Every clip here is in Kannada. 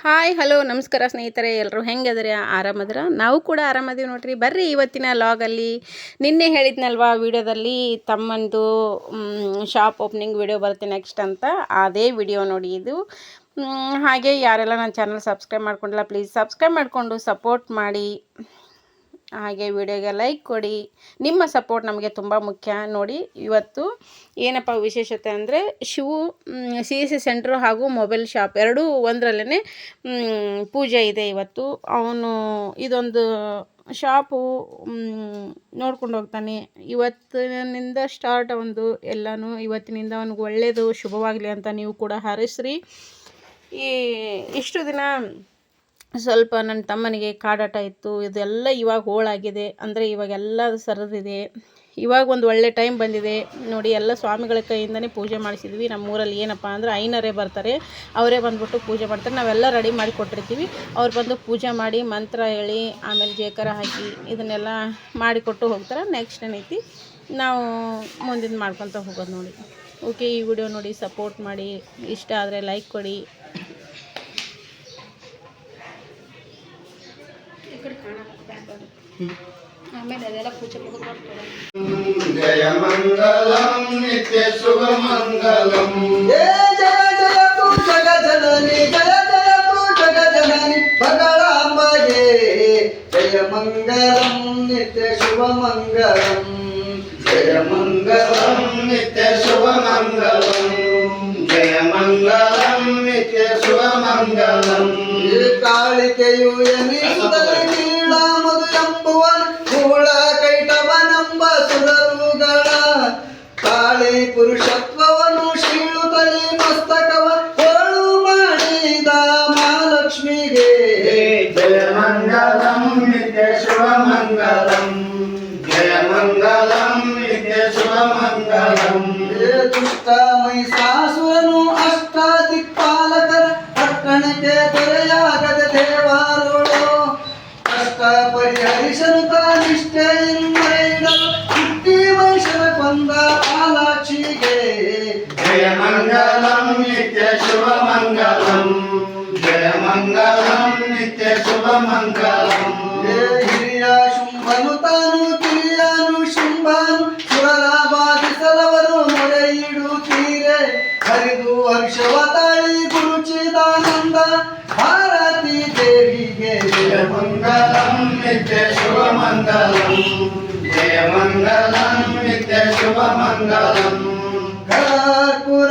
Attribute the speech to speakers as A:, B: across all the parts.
A: ಹಾಯ್ ಹಲೋ ನಮಸ್ಕಾರ ಸ್ನೇಹಿತರೆ ಎಲ್ಲರೂ ಅದರ ಆರಾಮದ್ರ ನಾವು ಕೂಡ ಆರಾಮದೀವಿ ನೋಡ್ರಿ ಬರ್ರಿ ಇವತ್ತಿನ ಲಾಗಲ್ಲಿ ನಿನ್ನೆ ಹೇಳಿದ್ನಲ್ವಾ ವಿಡಿಯೋದಲ್ಲಿ ತಮ್ಮಂದು ಶಾಪ್ ಓಪನಿಂಗ್ ವಿಡಿಯೋ ಬರುತ್ತೆ ನೆಕ್ಸ್ಟ್ ಅಂತ ಅದೇ ವಿಡಿಯೋ ನೋಡಿ ಇದು ಹಾಗೆ ಯಾರೆಲ್ಲ ನನ್ನ ಚಾನಲ್ ಸಬ್ಸ್ಕ್ರೈಬ್ ಮಾಡ್ಕೊಂಡಿಲ್ಲ ಪ್ಲೀಸ್ ಸಬ್ಸ್ಕ್ರೈಬ್ ಮಾಡಿಕೊಂಡು ಸಪೋರ್ಟ್ ಮಾಡಿ ಹಾಗೆ ವಿಡಿಯೋಗೆ ಲೈಕ್ ಕೊಡಿ ನಿಮ್ಮ ಸಪೋರ್ಟ್ ನಮಗೆ ತುಂಬ ಮುಖ್ಯ ನೋಡಿ ಇವತ್ತು ಏನಪ್ಪ ವಿಶೇಷತೆ ಅಂದರೆ ಶಿವು ಸಿ ಎಸ್ ಸಿ ಹಾಗೂ ಮೊಬೈಲ್ ಶಾಪ್ ಎರಡೂ ಒಂದರಲ್ಲೇ ಪೂಜೆ ಇದೆ ಇವತ್ತು ಅವನು ಇದೊಂದು ಶಾಪು ನೋಡ್ಕೊಂಡು ಹೋಗ್ತಾನೆ ಇವತ್ತಿನಿಂದ ಸ್ಟಾರ್ಟ್ ಒಂದು ಎಲ್ಲನೂ ಇವತ್ತಿನಿಂದ ಅವನಿಗೆ ಒಳ್ಳೆಯದು ಶುಭವಾಗಲಿ ಅಂತ ನೀವು ಕೂಡ ಹಾರೈಸ್ರಿ ಈ ಇಷ್ಟು ದಿನ ಸ್ವಲ್ಪ ನನ್ನ ತಮ್ಮನಿಗೆ ಕಾಡಾಟ ಇತ್ತು ಇದೆಲ್ಲ ಇವಾಗ ಹೋಳಾಗಿದೆ ಅಂದರೆ ಇವಾಗೆಲ್ಲ ಸರಿದಿದೆ ಇವಾಗ ಒಂದು ಒಳ್ಳೆ ಟೈಮ್ ಬಂದಿದೆ ನೋಡಿ ಎಲ್ಲ ಸ್ವಾಮಿಗಳ ಕೈಯಿಂದನೇ ಪೂಜೆ ಮಾಡಿಸಿದ್ವಿ ನಮ್ಮೂರಲ್ಲಿ ಏನಪ್ಪ ಅಂದರೆ ಐನರೇ ಬರ್ತಾರೆ ಅವರೇ ಬಂದುಬಿಟ್ಟು ಪೂಜೆ ಮಾಡ್ತಾರೆ ನಾವೆಲ್ಲ ರೆಡಿ ಮಾಡಿ ಕೊಟ್ಟಿರ್ತೀವಿ ಅವ್ರು ಬಂದು ಪೂಜೆ ಮಾಡಿ ಮಂತ್ರ ಹೇಳಿ ಆಮೇಲೆ ಜೇಕರ ಹಾಕಿ ಇದನ್ನೆಲ್ಲ ಮಾಡಿಕೊಟ್ಟು ಹೋಗ್ತಾರೆ ನೆಕ್ಸ್ಟ್ ಏನೈತಿ ನಾವು ಮುಂದಿನ ಮಾಡ್ಕೊತ ಹೋಗೋದು ನೋಡಿ ಓಕೆ ಈ ವಿಡಿಯೋ ನೋಡಿ ಸಪೋರ್ಟ್ ಮಾಡಿ ಇಷ್ಟ ಆದರೆ ಲೈಕ್ ಕೊಡಿ జయమంగళం నిత్య శుభమంగళం జయ జయకు జగ జనని జయ జయకు జగ జనని భగరాంబయే జయమంగళం నిత్య శుభమంగళం కాళికయు ఎని ಕಾಳಿ ಪುರುಷತ್ವವನ್ನು ಶೀಳುತ್ತಲೇ ಮಸ್ತಕವ ಹೋಳು ಮಾಡಿದ ಮಹಾಲಕ್ಷ್ಮಿಗೆ ಜಯ ಮಂಗಲಂ ನಿತ್ಯ ಶುಭ
B: ಮಂಗಲಂ ಜಯ ಮಂಗಲಂ ನಿತ್ಯ ಶುಭ ದುಷ್ಟ ಅಷ್ಟ ದಿಕ್ಪಾಲಕರ ಪಟ್ಟಣಕ್ಕೆ ತೆರೆಯಾಗದ ಕಷ್ಟ ಪರಿಹರಿಸಲು ತಾನಿಷ್ಟೇ ಶುಭಮಂಗ ಭಾರತೀ ದೇವಿಗೆ ಜಯ ಮಂಗಲಂ ನಿತ್ಯ ಶುಭ ಮಂಗಲಂ ಜಯ ಮಂಗಲಂ ನಿತ್ಯ ಶುಭ ಮಂಗಲಂ ಕರ್ಪುರ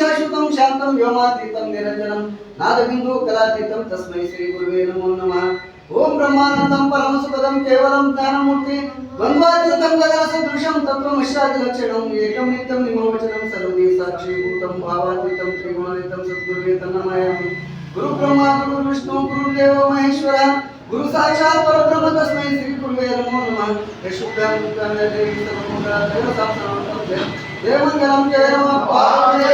B: శాశ్వతం శాంతం వ్యోమాతీతం నిరంజనం నాదబిందు కళాతీతం తస్మై శ్రీ గురువే నమో నమ ఓం బ్రహ్మానందం పరమసుపదం కేవలం జ్ఞానమూర్తి ద్వంద్వాతీతం గగనసదృశం తత్వమిశ్రాది లక్షణం ఏకం నిత్యం నిమవచనం సర్వదే సాక్షీభూతం భావాతీతం త్రిగుణనితం సద్గురువే తన్నమయామి గురు బ్రహ్మ గురు విష్ణు గురు దేవ మహేశ్వర గురు సాక్షాత్ పరబ్రహ్మ తస్మై శ్రీ గురువే నమో నమ యశుద్ధం దేవంగళం జయమ
A: పార్వతీ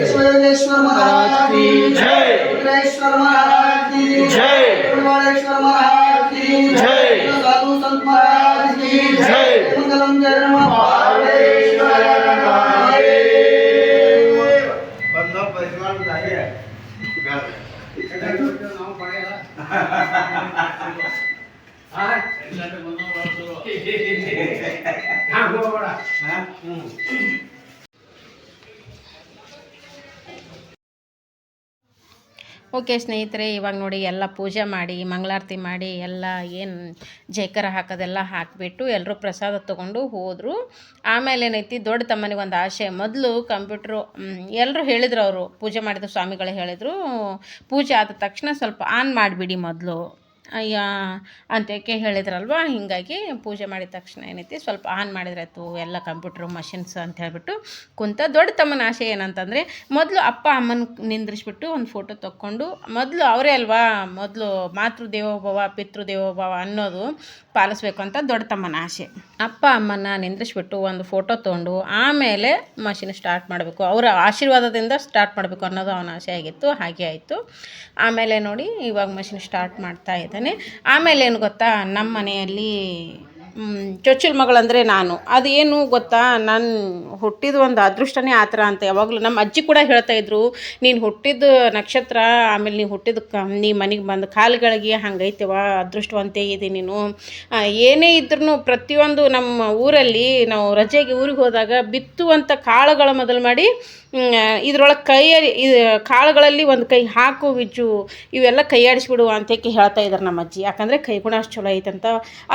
A: విశ్వేశ్వర మహారాజ్ की జై విఘ్నేశ్వర మహారాజ్ की జై కుమారేశ్వర మహారాజ్ की జై సాధు సంత మహారాజ్ की జై మంగళం జయమ ಓಕೆ ಸ್ನೇಹಿತರೆ ಇವಾಗ ನೋಡಿ ಎಲ್ಲ ಪೂಜೆ ಮಾಡಿ ಮಂಗಳಾರತಿ ಮಾಡಿ ಎಲ್ಲ ಏನು ಜೈಕರ ಹಾಕೋದೆಲ್ಲ ಹಾಕಿಬಿಟ್ಟು ಎಲ್ಲರೂ ಪ್ರಸಾದ ತೊಗೊಂಡು ಹೋದರು ಆಮೇಲೆ ಏನೈತಿ ದೊಡ್ಡ ತಮ್ಮನಿಗೆ ಒಂದು ಆಸೆ ಮೊದಲು ಕಂಪ್ಯೂಟ್ರು ಎಲ್ಲರೂ ಹೇಳಿದ್ರು ಅವರು ಪೂಜೆ ಮಾಡಿದ ಸ್ವಾಮಿಗಳು ಹೇಳಿದರು ಪೂಜೆ ಆದ ತಕ್ಷಣ ಸ್ವಲ್ಪ ಆನ್ ಮಾಡಿಬಿಡಿ ಮೊದಲು ಅಯ್ಯ ಯಾಕೆ ಹೇಳಿದ್ರಲ್ವಾ ಹೀಗಾಗಿ ಪೂಜೆ ಮಾಡಿದ ತಕ್ಷಣ ಏನೈತಿ ಸ್ವಲ್ಪ ಆನ್ ಮಾಡಿದ್ರಾಯ್ತು ಎಲ್ಲ ಕಂಪ್ಯೂಟ್ರು ಮಷಿನ್ಸ್ ಅಂತ ಹೇಳಿಬಿಟ್ಟು ಕುಂತ ದೊಡ್ಡ ತಮ್ಮನ ಆಸೆ ಏನಂತಂದರೆ ಮೊದಲು ಅಪ್ಪ ಅಮ್ಮನ ನಿಂದ್ರಿಸ್ಬಿಟ್ಟು ಒಂದು ಫೋಟೋ ತಕ್ಕೊಂಡು ಮೊದಲು ಅವರೇ ಅಲ್ವಾ ಮೊದಲು ಮಾತೃ ದೇವೋಭವ ಪಿತೃ ದೇವೋಭವ ಅನ್ನೋದು ಪಾಲಿಸ್ಬೇಕು ಅಂತ ದೊಡ್ಡ ತಮ್ಮನ ಆಸೆ ಅಪ್ಪ ಅಮ್ಮನ ನಿಂದ್ರಿಸ್ಬಿಟ್ಟು ಒಂದು ಫೋಟೋ ತೊಗೊಂಡು ಆಮೇಲೆ ಮಷಿನ್ ಸ್ಟಾರ್ಟ್ ಮಾಡಬೇಕು ಅವರ ಆಶೀರ್ವಾದದಿಂದ ಸ್ಟಾರ್ಟ್ ಮಾಡಬೇಕು ಅನ್ನೋದು ಅವನ ಆಸೆ ಆಗಿತ್ತು ಹಾಗೆ ಆಯಿತು ಆಮೇಲೆ ನೋಡಿ ಇವಾಗ ಮಷಿನ್ ಸ್ಟಾರ್ಟ್ ಮಾಡ್ತಾ ಇದ್ದಾನೆ ಆಮೇಲೆ ಏನು ಗೊತ್ತಾ ನಮ್ಮ ಮನೆಯಲ್ಲಿ ಚೊಚ್ಚಲ್ ಮಗಳಂದರೆ ನಾನು ಅದು ಏನು ಗೊತ್ತಾ ನಾನು ಹುಟ್ಟಿದ ಒಂದು ಅದೃಷ್ಟನೇ ಆ ಥರ ಅಂತ ಯಾವಾಗಲೂ ನಮ್ಮ ಅಜ್ಜಿ ಕೂಡ ಹೇಳ್ತಾ ಇದ್ರು ನೀನು ಹುಟ್ಟಿದ ನಕ್ಷತ್ರ ಆಮೇಲೆ ನೀ ಹುಟ್ಟಿದ ಕ ನೀ ಮನೆಗೆ ಬಂದು ಕಾಲುಗಳಿಗೆ ಹಂಗೈತೆವ ಅದೃಷ್ಟವಂತೆ ಇದೆ ನೀನು ಏನೇ ಇದ್ರೂ ಪ್ರತಿಯೊಂದು ನಮ್ಮ ಊರಲ್ಲಿ ನಾವು ರಜೆಗೆ ಊರಿಗೆ ಹೋದಾಗ ಬಿತ್ತುವಂಥ ಕಾಳುಗಳ ಮೊದಲು ಮಾಡಿ ಇದ್ರೊಳಗೆ ಕೈಯಲ್ಲಿ ಇದು ಕಾಳುಗಳಲ್ಲಿ ಒಂದು ಕೈ ಹಾಕು ವಿಜ್ಜು ಇವೆಲ್ಲ ಕೈಯಾಡಿಸ್ಬಿಡು ಅಂತೇಕೆ ಹೇಳ್ತಾ ಇದ್ದಾರೆ ನಮ್ಮ ಅಜ್ಜಿ ಯಾಕಂದರೆ ಕೈಗುಣ ಅಷ್ಟು ಚಲೋ ಐತಂತ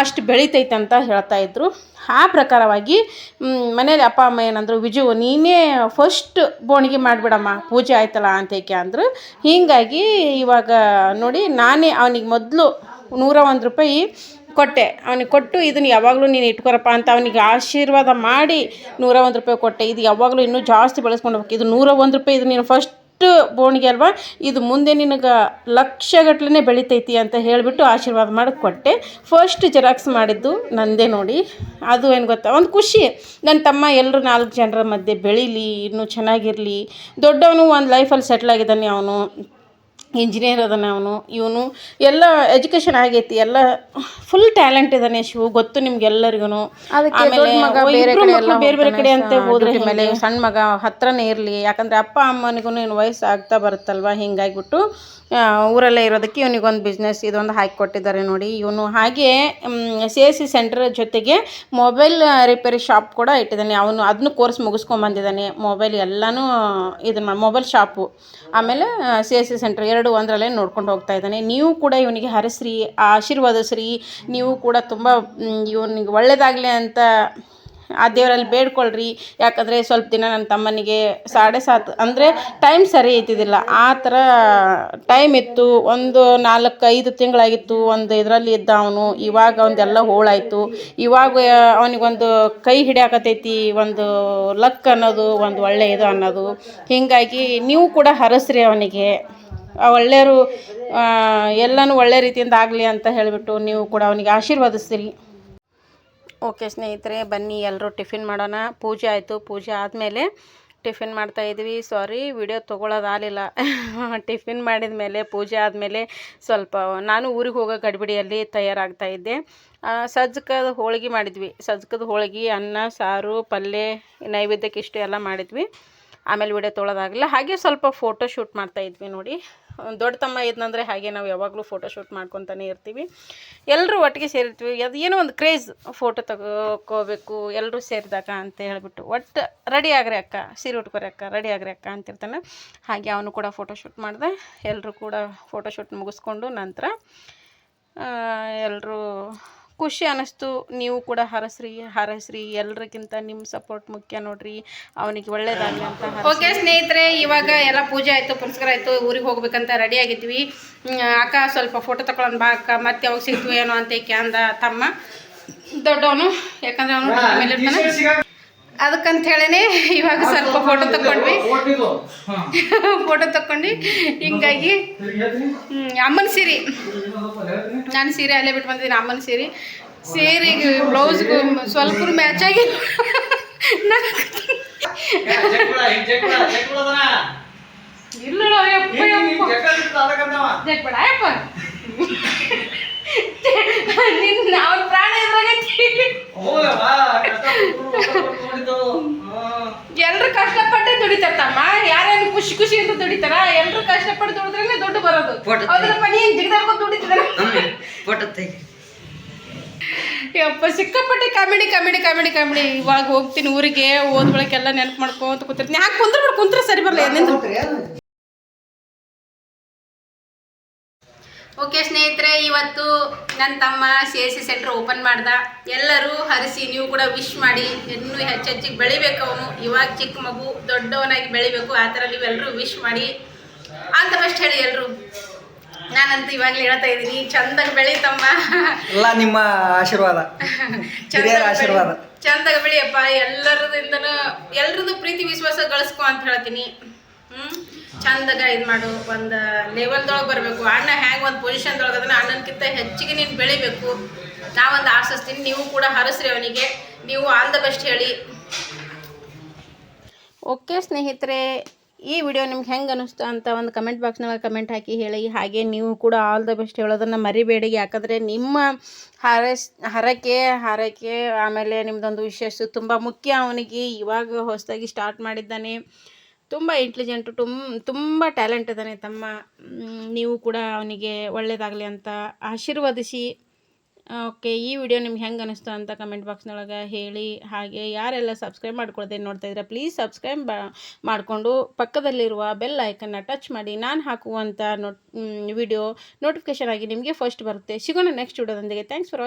A: ಅಷ್ಟು ಅಂತ ಹೇಳ್ತಾ ಇದ್ರು ಆ ಪ್ರಕಾರವಾಗಿ ಮನೇಲಿ ಅಪ್ಪ ಅಮ್ಮ ಏನಂದರು ವಿಜು ನೀನೇ ಫಸ್ಟ್ ಬೋಣಿಗೆ ಮಾಡಿಬಿಡಮ್ಮ ಪೂಜೆ ಆಯ್ತಲ್ಲ ಅಂತೇಕೆ ಅಂದರು ಹೀಗಾಗಿ ಇವಾಗ ನೋಡಿ ನಾನೇ ಅವನಿಗೆ ಮೊದಲು ನೂರ ಒಂದು ರೂಪಾಯಿ ಕೊಟ್ಟೆ ಅವನಿಗೆ ಕೊಟ್ಟು ಇದನ್ನು ಯಾವಾಗಲೂ ನೀನು ಇಟ್ಕೊರಪ್ಪ ಅಂತ ಅವನಿಗೆ ಆಶೀರ್ವಾದ ಮಾಡಿ ನೂರ ಒಂದು ರೂಪಾಯಿ ಕೊಟ್ಟೆ ಇದು ಯಾವಾಗಲೂ ಇನ್ನೂ ಜಾಸ್ತಿ ಬೆಳೆಸ್ಕೊಂಡು ಹೋಗ್ಬೇಕು ಇದು ನೂರ ಒಂದು ರೂಪಾಯಿ ಇದು ನೀನು ಫಸ್ಟ್ ಬೋಣಿಗೆ ಅಲ್ವಾ ಇದು ಮುಂದೆ ನಿನಗೆ ಲಕ್ಷಗಟ್ಲೆ ಬೆಳಿತೈತಿ ಅಂತ ಹೇಳಿಬಿಟ್ಟು ಆಶೀರ್ವಾದ ಮಾಡಿ ಕೊಟ್ಟೆ ಫಸ್ಟ್ ಜೆರಾಕ್ಸ್ ಮಾಡಿದ್ದು ನಂದೇ ನೋಡಿ ಅದು ಏನು ಗೊತ್ತಾ ಒಂದು ಖುಷಿ ನನ್ನ ತಮ್ಮ ಎಲ್ಲರೂ ನಾಲ್ಕು ಜನರ ಮಧ್ಯೆ ಬೆಳೀಲಿ ಇನ್ನೂ ಚೆನ್ನಾಗಿರಲಿ ದೊಡ್ಡವನು ಒಂದು ಲೈಫಲ್ಲಿ ಸೆಟ್ಲ್ ಆಗಿದ್ದಾನೆ ಅವನು ಇಂಜಿನಿಯರ್ ಅದಾನ ಅವನು ಇವನು ಎಲ್ಲ ಎಜುಕೇಶನ್ ಆಗೈತಿ ಎಲ್ಲ ಫುಲ್ ಟ್ಯಾಲೆಂಟ್ ಇದಾನೆ ಶಿವು ಗೊತ್ತು ನಿಮ್ಗೆಲ್ಲರಿಗೂ ಬೇರೆ ಬೇರೆ ಕಡೆ ಅಂತ ಹೋದ್ರೆ ಮೇಲೆ ಸಣ್ಣ ಮಗ ಹತ್ರನೇ ಇರಲಿ ಯಾಕಂದ್ರೆ ಅಪ್ಪ ಅಮ್ಮನಿಗೂ ಏನು ವಯಸ್ಸು ಆಗ್ತಾ ಬರುತ್ತಲ್ವ ಹಿಂಗಾಗಿಬಿಟ್ಟು ಊರಲ್ಲೇ ಇರೋದಕ್ಕೆ ಇವನಿಗೊಂದು ಬಿಸ್ನೆಸ್ ಇದೊಂದು ಹಾಕಿ ಕೊಟ್ಟಿದ್ದಾರೆ ನೋಡಿ ಇವನು ಹಾಗೆ ಸಿ ಎಸ್ ಸಿ ಸೆಂಟರ್ ಜೊತೆಗೆ ಮೊಬೈಲ್ ರಿಪೇರಿ ಶಾಪ್ ಕೂಡ ಇಟ್ಟಿದ್ದಾನೆ ಅವನು ಅದನ್ನು ಕೋರ್ಸ್ ಮುಗಿಸ್ಕೊಂಬಂದಿದ್ದಾನೆ ಮೊಬೈಲ್ ಎಲ್ಲನೂ ಇದನ್ನ ಮೊಬೈಲ್ ಶಾಪು ಆಮೇಲೆ ಸಿ ಎಸ್ ಸಿ ಸೆಂಟರ್ ಎರಡು ಒಂದರಲ್ಲೇ ನೋಡ್ಕೊಂಡು ಹೋಗ್ತಾ ಇದ್ದಾನೆ ನೀವು ಕೂಡ ಇವನಿಗೆ ಹರಸ್ರಿ ಆಶೀರ್ವಾದಿಸ್ರಿ ನೀವು ಕೂಡ ತುಂಬ ಇವನಿಗೆ ಒಳ್ಳೆಯದಾಗಲಿ ಅಂತ ಆ ದೇವರಲ್ಲಿ ಬೇಡ್ಕೊಳ್ರಿ ಯಾಕಂದರೆ ಸ್ವಲ್ಪ ದಿನ ನನ್ನ ತಮ್ಮನಿಗೆ ಸಾಡೆ ಸಾತ್ ಅಂದರೆ ಟೈಮ್ ಸರಿ ಇದ್ದಿದ್ದಿಲ್ಲ ಆ ಥರ ಟೈಮ್ ಇತ್ತು ಒಂದು ನಾಲ್ಕು ಐದು ತಿಂಗಳಾಗಿತ್ತು ಒಂದು ಇದರಲ್ಲಿ ಇದ್ದ ಅವನು ಇವಾಗ ಅವನದೆಲ್ಲ ಹೋಳಾಯಿತು ಇವಾಗ ಅವನಿಗೊಂದು ಕೈ ಹಿಡಿಯಾಕತೈತಿ ಒಂದು ಲಕ್ ಅನ್ನೋದು ಒಂದು ಒಳ್ಳೆಯ ಇದು ಅನ್ನೋದು ಹೀಗಾಗಿ ನೀವು ಕೂಡ ಹರಸ್ರಿ ಅವನಿಗೆ ಒಳ್ಳೆಯರು ಎಲ್ಲನೂ ಒಳ್ಳೆ ರೀತಿಯಿಂದ ಆಗಲಿ ಅಂತ ಹೇಳಿಬಿಟ್ಟು ನೀವು ಕೂಡ ಅವನಿಗೆ ಆಶೀರ್ವದಿಸ್ತೀರಿ ಓಕೆ ಸ್ನೇಹಿತರೆ ಬನ್ನಿ ಎಲ್ಲರೂ ಟಿಫಿನ್ ಮಾಡೋಣ ಪೂಜೆ ಆಯಿತು ಪೂಜೆ ಆದಮೇಲೆ ಟಿಫಿನ್ ಮಾಡ್ತಾಯಿದ್ವಿ ಸಾರಿ ವಿಡಿಯೋ ತೊಗೊಳೋದಾಗಲಿಲ್ಲ ಟಿಫಿನ್ ಮಾಡಿದ ಮೇಲೆ ಪೂಜೆ ಆದಮೇಲೆ ಸ್ವಲ್ಪ ನಾನು ಊರಿಗೆ ಹೋಗೋ ಗಡಿಬಿಡಿಯಲ್ಲಿ ತಯಾರಾಗ್ತಾಯಿದ್ದೆ ಸಜ್ಜಕದ ಹೋಳಿಗೆ ಮಾಡಿದ್ವಿ ಸಜ್ಜಕದ ಹೋಳಿಗೆ ಅನ್ನ ಸಾರು ಪಲ್ಯ ನೈವೇದ್ಯಕ್ಕೆ ಇಷ್ಟು ಎಲ್ಲ ಮಾಡಿದ್ವಿ ಆಮೇಲೆ ವಿಡಿಯೋ ತೊಳೋದಾಗಲಿಲ್ಲ ಹಾಗೆ ಸ್ವಲ್ಪ ಫೋಟೋ ಶೂಟ್ ಮಾಡ್ತಾ ಇದ್ವಿ ನೋಡಿ ದೊಡ್ಡ ತಮ್ಮ ಇದ್ನಂದರೆ ಹಾಗೆ ನಾವು ಯಾವಾಗಲೂ ಫೋಟೋ ಶೂಟ್ ಮಾಡ್ಕೊತಾನೆ ಇರ್ತೀವಿ ಎಲ್ಲರೂ ಒಟ್ಟಿಗೆ ಸೇರಿರ್ತೀವಿ ಅದು ಏನೋ ಒಂದು ಕ್ರೇಜ್ ಫೋಟೋ ತಗೋಕೋಬೇಕು ಎಲ್ಲರೂ ಸೇರಿದಾಗ ಅಂತ ಹೇಳಿಬಿಟ್ಟು ಒಟ್ಟು ರೆಡಿ ಆಗ್ರಿ ಅಕ್ಕ ಸೀರೆ ಉಟ್ಕೊರಿ ಅಕ್ಕ ರೆಡಿ ಆಗ್ರಿ ಅಕ್ಕ ಅಂತಿರ್ತಾನೆ ಹಾಗೆ ಅವನು ಕೂಡ ಫೋಟೋ ಶೂಟ್ ಮಾಡಿದೆ ಎಲ್ಲರೂ ಕೂಡ ಫೋಟೋ ಶೂಟ್ ಮುಗಿಸ್ಕೊಂಡು ನಂತರ ಎಲ್ಲರೂ ಖುಷಿ ಅನ್ನಿಸ್ತು ನೀವು ಕೂಡ ಹರಸ್ರಿ ಹರಸ್ರಿ ಎಲ್ರಿಗಿಂತ ನಿಮ್ಮ ಸಪೋರ್ಟ್ ಮುಖ್ಯ ನೋಡ್ರಿ ಅವನಿಗೆ ಒಳ್ಳೇದಾಗಲಿ ಅಂತ ಓಕೆ ಸ್ನೇಹಿತರೆ ಇವಾಗ ಎಲ್ಲ ಪೂಜೆ ಆಯಿತು ಪುನಸ್ಕಾರ ಆಯಿತು ಊರಿಗೆ ಹೋಗ್ಬೇಕಂತ ರೆಡಿ ಆಗಿದ್ವಿ ಅಕ್ಕ ಸ್ವಲ್ಪ ಫೋಟೋ ತಗೊಳ್ಳೋಣ ಬಾ ಅಕ್ಕ ಮತ್ತೆ ಅವಾಗ ಸಿಗ್ತೀವಿ ಏನೋ ಅಂತ ಕ್ಯಾಂದ ತಮ್ಮ ದೊಡ್ಡವನು ಯಾಕಂದ್ರೆ ಅವನು ಅದಕ್ಕಂತ ಹೇಳೇನೆ ಇವಾಗ ಸ್ವಲ್ಪ ಫೋಟೋ ತಕೊಂಡ್ವಿ ಫೋಟೋ ತಕ್ಕೊಂಡು ಹಿಂಗಾಗಿ ಅಮ್ಮನ ಸೀರೆ ನಾನು ಸೀರೆ ಅಲ್ಲೇ ಬಿಟ್ಟು ಬಂದಿದ್ದೀನಿ ಅಮ್ಮನ ಸೀರೆ ಸೀರೆಗೆ ಬ್ಲೌಸ್ಗೂ ಸ್ವಲ್ಪ ಮ್ಯಾಚ್ ಆಗಿ ಇಲ್ಲ ಎಲ್ರು ಕಷ್ಟಪಟ್ಟೆ ದುಡಿತಾರ ತಮ್ಮ ಯಾರೇನು ಖುಷಿ ಖುಷಿ ಅಂತ ದುಡಿತಾರ ಎಲ್ರು ಕಷ್ಟಪಟ್ಟು ದುಡಿದ್ರೆ ದುಡ್ಡು ಬರೋದು ಅದ್ರಪ್ಪ ನೀನ್ ಜಿಗದಾರ್ಕೊಂಡು ದುಡಿತಾರೆ ಯಪ್ಪ ಸಿಕ್ಕಾಪಟ್ಟೆ ಕಾಮಿಡಿ ಕಾಮಿಡಿ ಕಾಮಿಡಿ ಕಾಮಿಡಿ ಇವಾಗ ಹೋಗ್ತೀನಿ ಊರಿಗೆ ಓದ್ಬಳಕೆಲ್ಲ ನೆನಪು ಮಾಡ್ಕೊಂತ ಕೂತಿರ್ತೀನಿ ಯಾಕೆ ಕುಂದ್ರ ಕುಂತ್ರ ಸರಿ ಬರಲ್ಲ ಏನೇನು ಓಕೆ ಸ್ನೇಹಿತರೆ ಇವತ್ತು ನನ್ನ ತಮ್ಮ C S C centre open ಮಾಡ್ದ ಎಲ್ಲರೂ ಹರಿಸಿ ನೀವು ಕೂಡ ವಿಶ್ ಮಾಡಿ ಇನ್ನೂ ಹೆಚ್ಚೆಚ್ಚಿಗೆ ಬೆಳಿಬೇಕು ಅವನು ಇವಾಗ ಚಿಕ್ಕ ಮಗು ದೊಡ್ಡವನಾಗಿ ಬೆಳಿಬೇಕು ಆ ಥರ ನೀವೆಲ್ಲರೂ ವಿಶ್ ಮಾಡಿ ಅಂತ ಫಸ್ಟ್ ಹೇಳಿ ಎಲ್ಲರೂ ನಾನಂತೂ ಇವಾಗಲೇ ಹೇಳ್ತಾ ಇದ್ದೀನಿ ಚಂದಾಗ ಬೆಳೀತಮ್ಮ
C: ಎಲ್ಲ ನಿಮ್ಮ ಆಶೀರ್ವಾದ
A: ಆಶೀರ್ವಾದ ಚಂದಾಗ ಬೆಳಿಯಪ್ಪ ಎಲ್ಲರದಿಂದನೂ ಎಲ್ಲರದ್ದು ಪ್ರೀತಿ ವಿಶ್ವಾಸ ಗಳಿಸ್ಕೊ ಅಂತ ಹೇಳ್ತೀನಿ ಚಂದಗ ಚಂದಾಗ ಇದು ಮಾಡು ಒಂದು ಲೆವೆಲ್ದೊಳಗೆ ಬರಬೇಕು ಅಣ್ಣ ಹ್ಯಾಂಗ ಒಂದು ಪೊಸಿಷನ್ದೊಳಗೆ ಅದನ್ನ ಅಣ್ಣನಕ್ಕಿಂತ ಹೆಚ್ಚಿಗೆ ನೀನು ಬೆಳಿಬೇಕು ನಾವೊಂದು ಆಸಸ್ತೀನಿ ನೀವು ಕೂಡ ಹರಸ್ರಿ ಅವನಿಗೆ ನೀವು ಆಲ್ ದ ಬೆಸ್ಟ್ ಹೇಳಿ ಓಕೆ ಸ್ನೇಹಿತರೆ ಈ ವಿಡಿಯೋ ನಿಮ್ಗೆ ಹೆಂಗೆ ಅನ್ನಿಸ್ತು ಅಂತ ಒಂದು ಕಮೆಂಟ್ ಬಾಕ್ಸ್ನಾಗ ಕಮೆಂಟ್ ಹಾಕಿ ಹೇಳಿ ಹಾಗೆ ನೀವು ಕೂಡ ಆಲ್ ದ ಬೆಸ್ಟ್ ಹೇಳೋದನ್ನು ಮರಿಬೇಡಿ ಯಾಕಂದರೆ ನಿಮ್ಮ ಹಾರೈಸ್ ಹರಕೆ ಹಾರೈಕೆ ಆಮೇಲೆ ನಿಮ್ಮದೊಂದು ವಿಶೇಷ ತುಂಬ ಮುಖ್ಯ ಅವನಿಗೆ ಇವಾಗ ಹೊಸದಾಗಿ ಸ್ಟಾರ್ಟ್ ಮಾಡಿದ್ದಾನೆ ತುಂಬ ಇಂಟ್ಲಿಜೆಂಟು ಟುಮ್ ತುಂಬ ಟ್ಯಾಲೆಂಟ್ ಇದ್ದಾನೆ ತಮ್ಮ ನೀವು ಕೂಡ ಅವನಿಗೆ ಒಳ್ಳೆಯದಾಗಲಿ ಅಂತ ಆಶೀರ್ವದಿಸಿ ಓಕೆ ಈ ವಿಡಿಯೋ ನಿಮ್ಗೆ ಹೆಂಗೆ ಅನ್ನಿಸ್ತು ಅಂತ ಕಮೆಂಟ್ ಬಾಕ್ಸ್ನೊಳಗೆ ಹೇಳಿ ಹಾಗೆ ಯಾರೆಲ್ಲ ಸಬ್ಸ್ಕ್ರೈಬ್ ಮಾಡ್ಕೊಳ್ದೆ ಇದ್ರೆ ಪ್ಲೀಸ್ ಸಬ್ಸ್ಕ್ರೈಬ್ ಮಾಡಿಕೊಂಡು ಪಕ್ಕದಲ್ಲಿರುವ ಬೆಲ್ ಐಕನ್ನ ಟಚ್ ಮಾಡಿ ನಾನು ಹಾಕುವಂಥ ನೋಟ್ ವಿಡಿಯೋ ನೋಟಿಫಿಕೇಷನ್ ಆಗಿ ನಿಮಗೆ ಫಸ್ಟ್ ಬರುತ್ತೆ ಸಿಗೋಣ ನೆಕ್ಸ್ಟ್ ವಿಡಿಯೋದೊಂದಿಗೆ ಥ್ಯಾಂಕ್ಸ್ ಫಾರ್